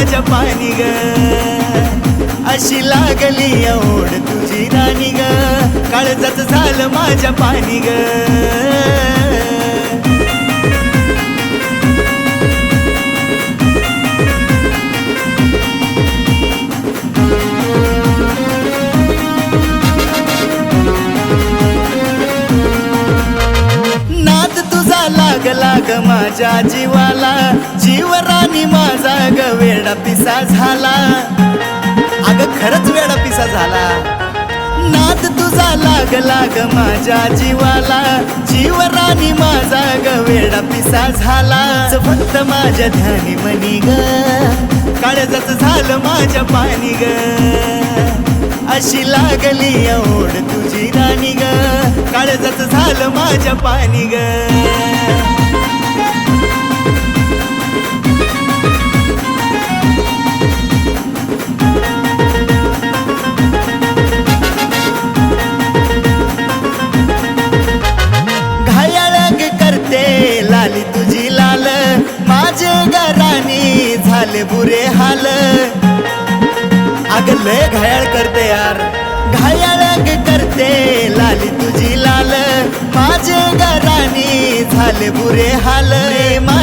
माझ्या पाणी ग. अशी लागली ओढ तुझी राणी ग. काळजात झालं माझ्या पाणी ग. लागला ग माझ्या जीवाला. जीवराणी माझा ग वेडा पिसा झाला. अग खरंच वेडा पिसा झाला. नाद तुझा लागला ग माझ्या जीवाला. जीवराणी माझा ग वेडा पिसा झाला. फक्त माझ्या ध्यानी मनी ग. काळजात झालं माझ्या पाणी ग. अशी लागली ओढ तुझी राणी ग. काळजात झालं माझ्या पाणी ग.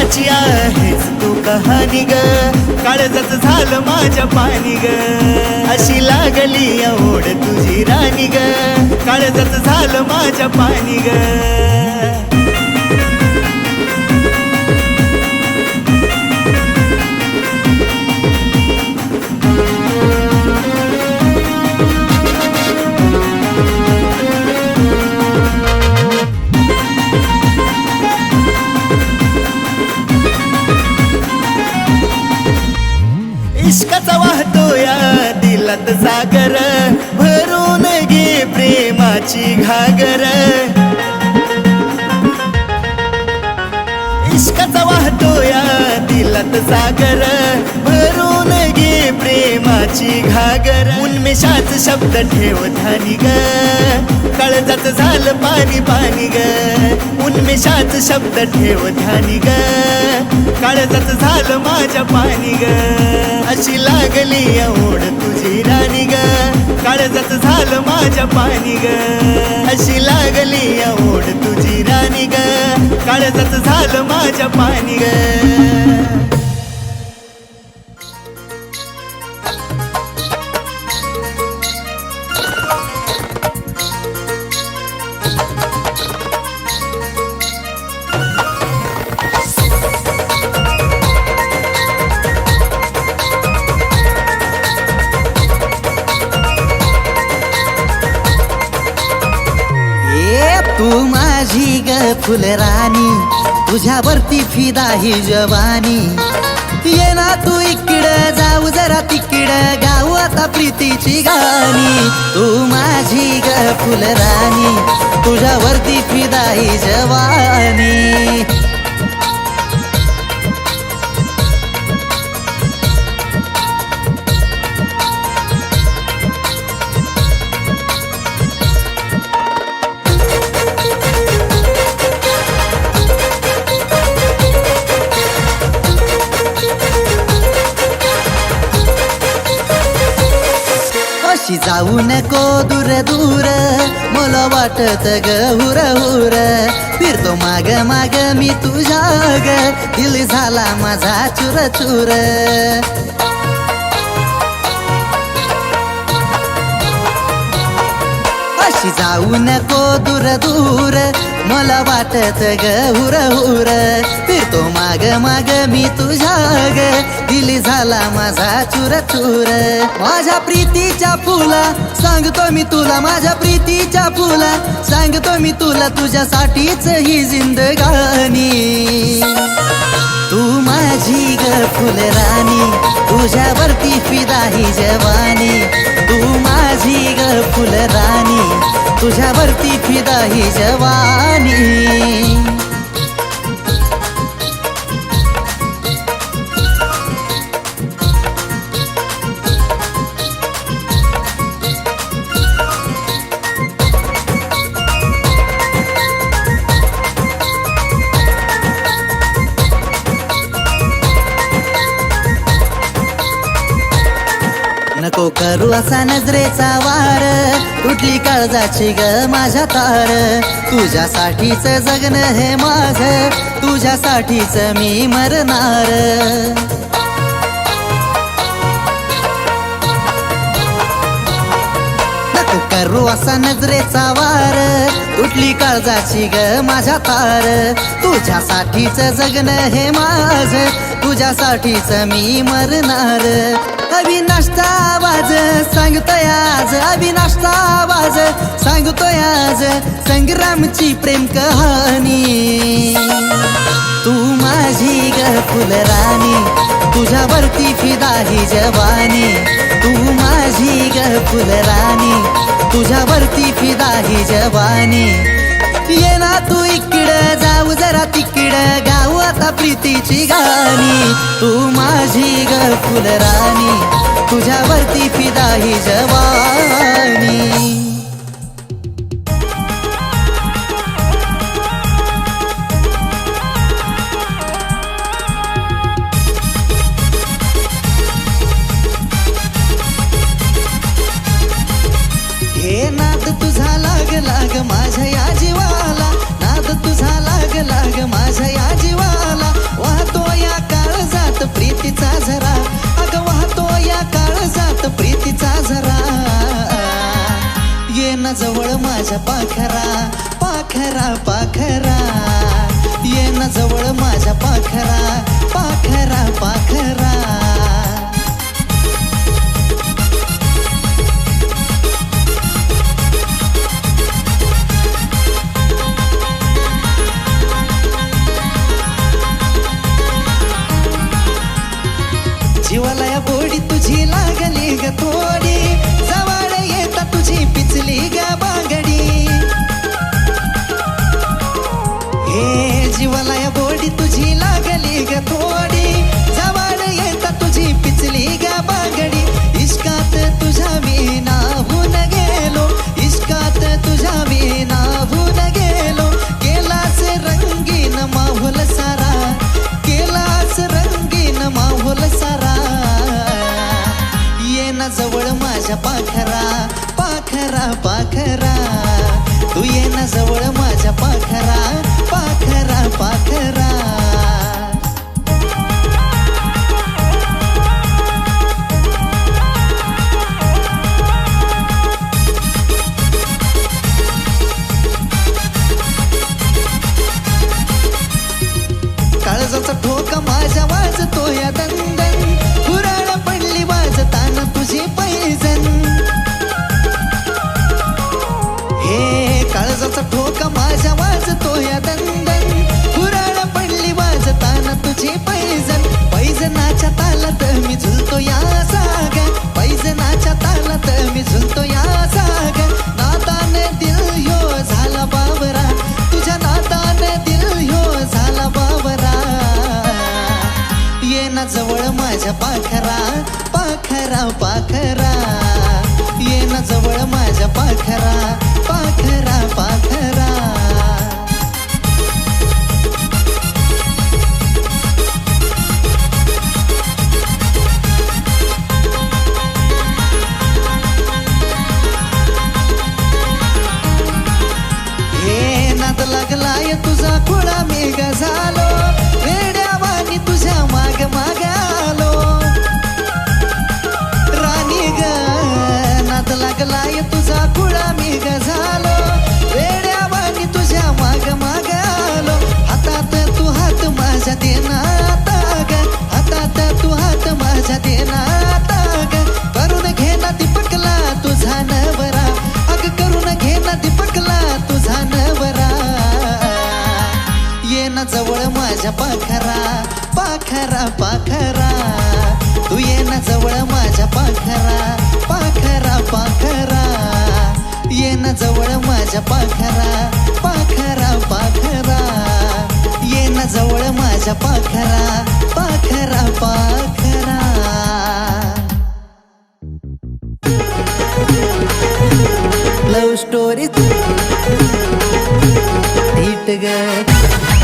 माझी आहेस तू कहाणी ग. काळजच झालं माझ्या पाणी ग. अशी लागली ओढ तुझी राणी ग. काळजच झालं माझ्या पाणी ग. घागर शब्द ठेव धानी ग. कळजात झालं पाणी पाणी ग. उन्मेषाच शब्द ठेव धानी ग. कळजात झालं माझ्या पाणी ग. अशी लागली ओढ तुझी राणी ग. काळजात झालं माझ्या पाणी ग. अशी लागली ओढ तुझी राणी ग. काळजात झालं माझ्या पाणी ग. तू माझी ग फुलराणी तुझ्यावरती फिदा ही जवानी. ये ना तू इकडं जाऊ जरा तिकडं गाऊ आता प्रीतीची गाणी. तू माझी ग फुलराणी तुझ्यावरती फिदा ही जवानी. अशी जाऊ नको दूर दूर. मला वाटत ग हुर हुर. फिरतो माग माग मी तुझ्या ग दिल झाला माझा चुर चुर. अशी जाऊ नको दूर दूर. मला वाटत ग हुर हुर. फिरतो माग माग मी तुझ्या ग दिली झाला माझा चुर चुर. माझ्या प्रीतीच्या फुला सांगतो मी तुला माझ्या प्रीतीच्या फुला. सांगतो मी तुला तुझ्यासाठीच ही जिंदगानी तू माझी ग फुलराणी तुझ्यावरती फिदा ही जवानी. तू माझी ग फुलराणी तुझ्यावरती फिदा ही जवानी. करू नजरेचा वार तुटली काळजाची ग माझ्या तार. तुझ्यासाठीच जगणं हे माझ तुझ्यासाठीच मी मरणार. करू असा नजरेचा वार तुटली काळजाची ग माझ्या तार. तुझ्यासाठीच जगणं हे माझ तुझ्यासाठीच मी मरणार. अविनाशचा आवाज सांगतोय आज अविनाशचा आवाज सांगतोय आज. संग्रामची प्रेम कहाणी. तू माझी ग फुलराणी तुझ्यावरती फिदा ही जवानी. तू माझी ग फुलराणी तुझ्यावरती फिदा ही जवानी. ये ना तू जाऊ जरा तिकड गाऊ आता प्रीतीची गाणी. तू माझी ग फुलराणी तुझ्यावरती फिदा ही जवानी. पाखरा पाखरा पाखरा. ये ना जवळ माझ्या पाखरा. पाखरा माझ्या पाखरा पाखरा पाखरा. ये ना जवळ माझ्या पाखरा पाखरा पाखरा. हे नाद लागलाय तुझा खुळा मेघ झाला. माझ्या पाखरा पाखरा पाखरा. ये ना जवळ माझ्या पाखरा पाखरा पाखरा. लव स्टोरी हिट ग.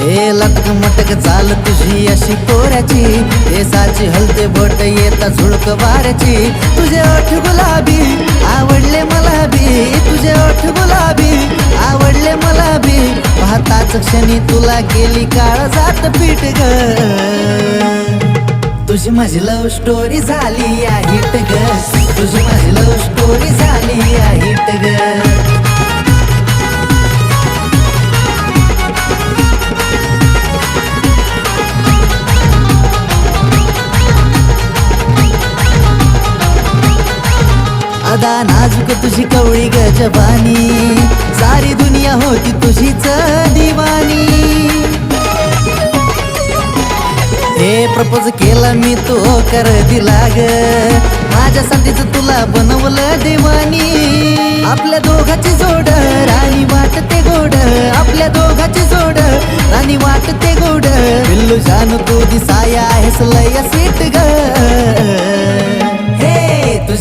हे लटक मटक चाल तुझी अशी कोऱ्याची केसाची हलते बोट येता झुळक वाऱ्याची. तुझे ओठ गुलाबी आवडले मला बी. तुझे ओठ गुलाबी आवडले मला बी. पाहताच क्षणी तुला गेली काळ जात पीठ ग. तुझी माझी लव्ह स्टोरी झाली या हिट ग. तुझी माझी लव्ह स्टोरी झाली या हिट ग. अदा नाजूक तुझी कवळी गजबानी सारी दुनिया होती तुझीच दिवानी. हे प्रपोज केला मी तो हो कर दिला ग माझ्या संधीच तुला बनवलं देवानी. आपल्या दोघाची जोड राणी वाटते गोड. आपल्या दोघाची जोड राणी वाटते गोड. बिल्लू जानू तू दिसाया आहेस लय सीट ग.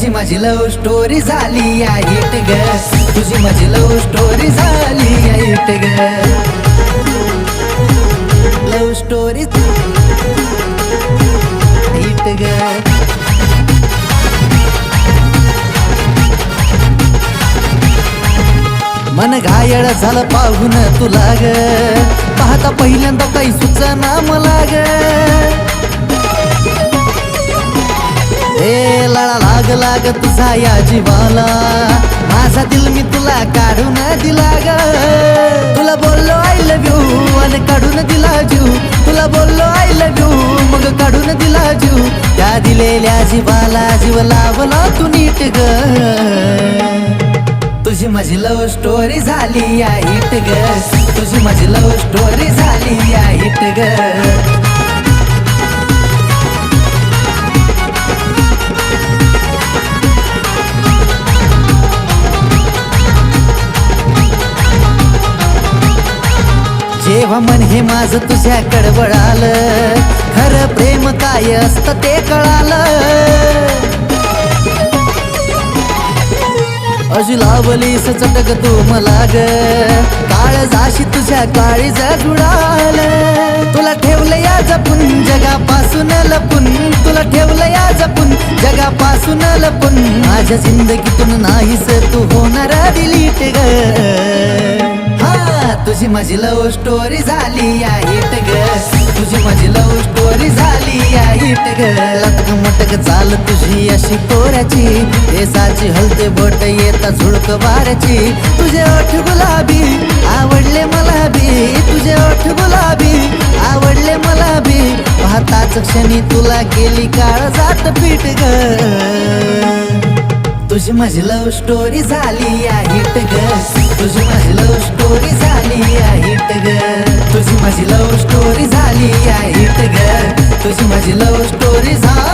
तुझी माझी लव स्टोरी झाली आहे ग. तुझी माझी लव स्टोरी झाली आहे ग. लव स्टोरी ग. मन घायळ झालं पाहून तुला ग. पाहता पहिल्यांदा काही सुचना मला ग. ए लळा लाग लाग तुझा या जीवाला. माझा दिल मी तुला काढून दिला ग. तुला बोललो आय लव यू आणि काढून दिला जीव. तुला बोललो आय लव यू मग काढून दिला जीव. त्या दिलेल्या जीवाला जीव लावला तू नीट ग. तुझी माझी लव्ह स्टोरी झाली या हिट ग. तुझी माझी लव्ह स्टोरी झाली या हिट ग. जेव्हा मन हे माझ तुझ्या कडवळालं खरं प्रेम काय असतं ते कळालं. अशी लावलीस चटक तू मला ग काळ जाशी तुझ्या काळी जुडाल तुला ठेवलं या जपून जगापासून लपून तुला ठेवलं या जपून जगापासून लपून. माझ्या जिंदगीतून नाहीस तू होणार डिलीट ग. तुझी माझी लव्ह स्टोरी झाली या हिट ग. तुझी माझी लव्ह स्टोरी झाली या हिट ग. लटक मटक चाल तुझी अशी कोऱ्याची देसाची हलते बोट येता झुळक वाऱ्याची. तुझे ओठ गुलाबी आवडले मला बी. तुझे ओठ गुलाबी आवडले मला बी. पाहताच क्षणी तुला गेली काळ जात पीठ ग. तुझी माझी लव्ह स्टोरी झाली आहे हिट ग. तुझी माझी लव्ह स्टोरी झाली आहे हिट ग. तुझी माझी लव्ह स्टोरी झाली आहे हिट ग. तुझी माझी लव्ह स्टोरी झाली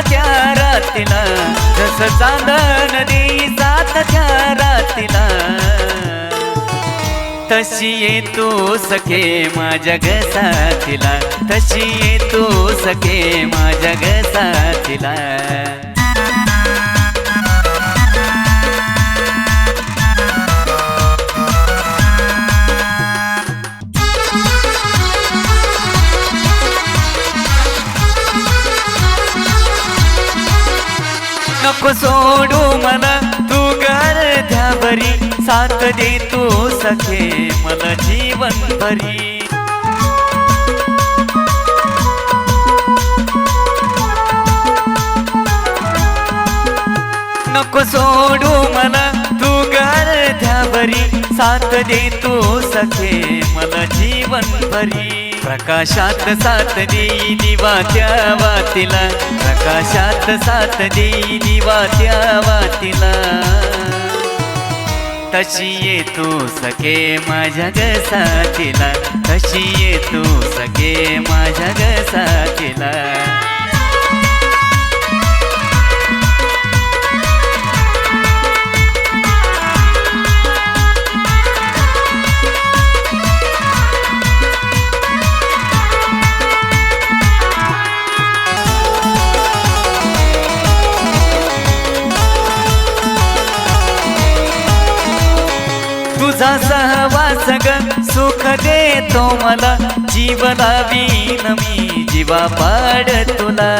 त्या रातीला. जस चांदन देई सात त्या रातीला. तशी ये तू सखे माझ्या गसातीला साथीला. तशी ये तू सखे माझ्या गसातीला नको सोडू मला तू घर बरी साथ दे तू सखे मला जीवन भरी नको सोडू मला तू घर बरी साथ दे तू सखे मला जीवन भरी प्रकाशात साथ देई दिवा त्या वातीला. प्रकाशात साथ देई दिवा त्या वातीला. तशी ये तू सखे माझ्या ग साथीला तशी ये तू माझ्या ग साथीला तुझा सहवास ग सुख देतो मला. जीवना वीन मी जीवा पाड तुला.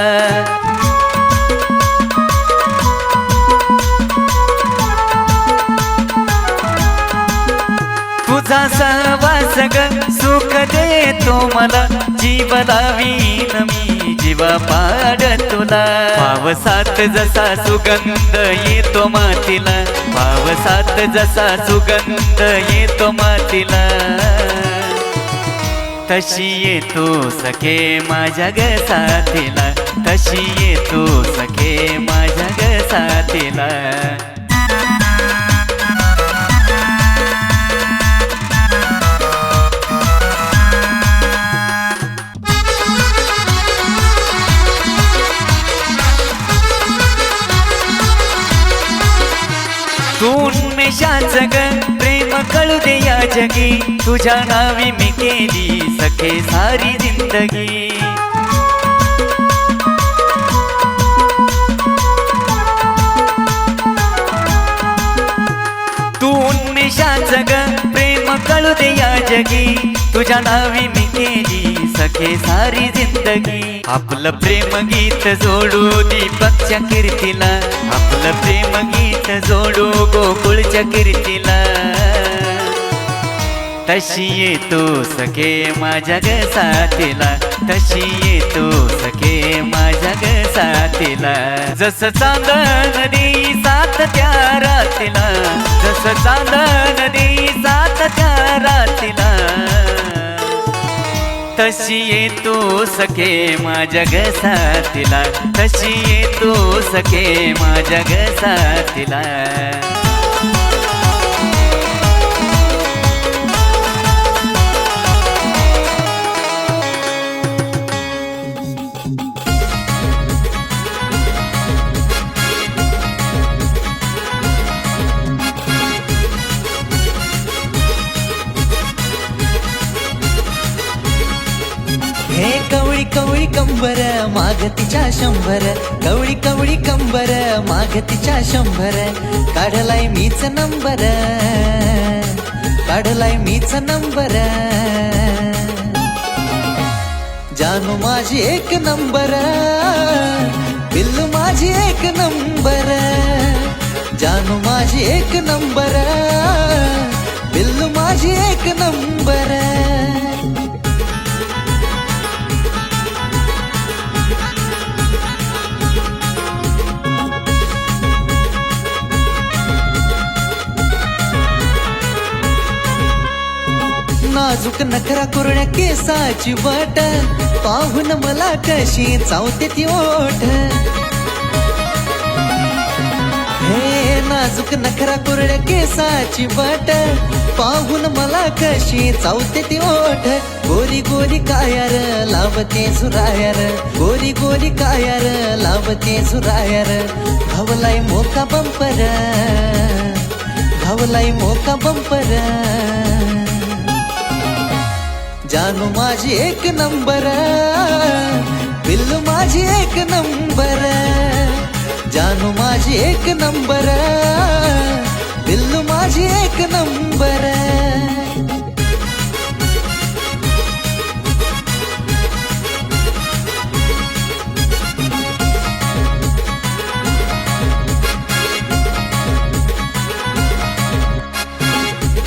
तुझा सहवास ग सुख देतो मला. जीव लावीन मी जीवा पाड तुला पावसात जसा सुगंध येतो मातीला. पावसात जसा सुगंध येतो मातीला. तशी येतो सखे माझ्या ग साथीला. तशी येतो सखे माझ्या ग साथीला. उन्मेषाच ग प्रेम कळू दे या जगी. तुझ्या नावी मी केली सखे सारी जिंदगी. तू उन्मेषाच ग प्रेम कळू दे या जगी. तुझ्या नावी मी केली सखे सारी जिंदगी. आपलं प्रेम गीत जोडू दीपकच्या कीर्तीला. आपलं प्रेम गीत जोडू गोकुळच्या कीर्तीला. तशी येतो सखे माझ्या ग साथीला. तशी येतो सखे माझ्या ग साथीला. जस चांदण देई सात त्या रातीला. जस चांदण देई सात त्या रातीला. तशी येतो सखे माझ्या ग साथीला? तशी येतो सखे माझ्या ग माग तिच्या शंभर. कवळी कवळी कंबर माग तिच्या शंभर. काढलाय मीच नंबर. काढलाय मीच नंबर. जानू माझी एक नंबर. बिल्लु माझी एक नंबर. जानू माझी एक नंबर. बिल्लू माझी एक नंबर. नाजूक नखरा कोरड्या केसाची वाट. पाहून मला कशी चावते ती ओठ. हे नाजूक नखरा कोरड्या केसाची वाट. पाहून मला कशी चावते ती ओठ. गोरी गोरी कायार लावते झुरायर. गोरी गोरी कायार लावते झुरायर. धावलाय मोका बंपर. धावलाय मोका बंपर. जानू माझी एक नंबर बिल्लू माझी एक नंबर जानू माझी एक नंबर बिल्लू माझी एक नंबर.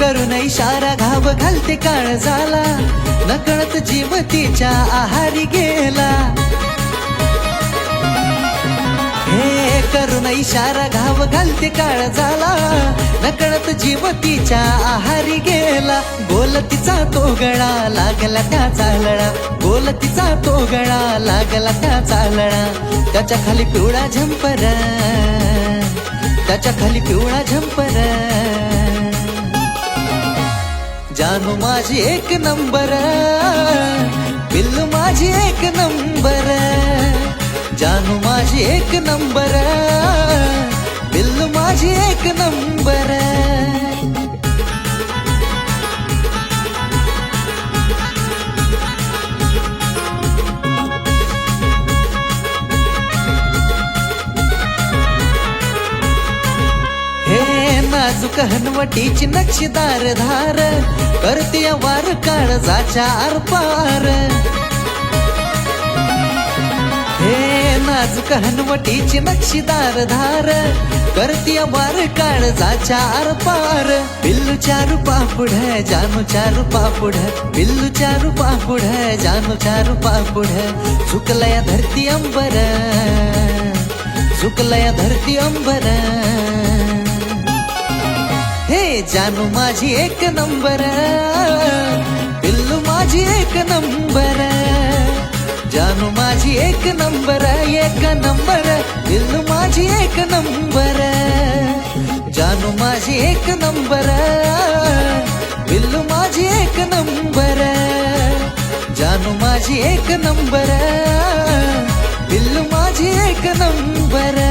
करून इशारा घाव घालते काळ झाला. नकळत जीव तिच्या आहारी गेला. हे करून इशारा घाव घालते काळ झाला. नकळत जीव तिच्या आहारी गेला. बोल तिचा तो गळा लागला त्या चालळा बोल तिचा तो गळा लागला त्या चालळा त्याच्याखाली पिवळा झंपर. त्याच्याखाली पिवळा झंपर. जानू माझी एक नंबर बिल्लू माझी एक नंबर जानू माझी एक नंबर बिल्लू माझी एक नंबर. हे नाजूक नक्षीदार धार करते वार काळजाच्या आरपार. हे नाज हनवटीची नक्षीदार धार करते वार काळजाच्या आरपार. बिल्लू चारु पापुढ जानु चारु पापुढ बिल्लू चारु पापुढ जानु चारु पापुढ चुकलया धरती अंबर चुकलया धरती अंबर. हे जानू माझी एक नंबर. बिल्लू माझी एक नंबर. जानू माझी एक नंबर एक नंबर. बिल्लू माझी एक नंबर. जानू माझी एक नंबर. बिल्लू माझी एक नंबर. जानू माझी एक नंबर. बिल्लू माझी एक नंबर.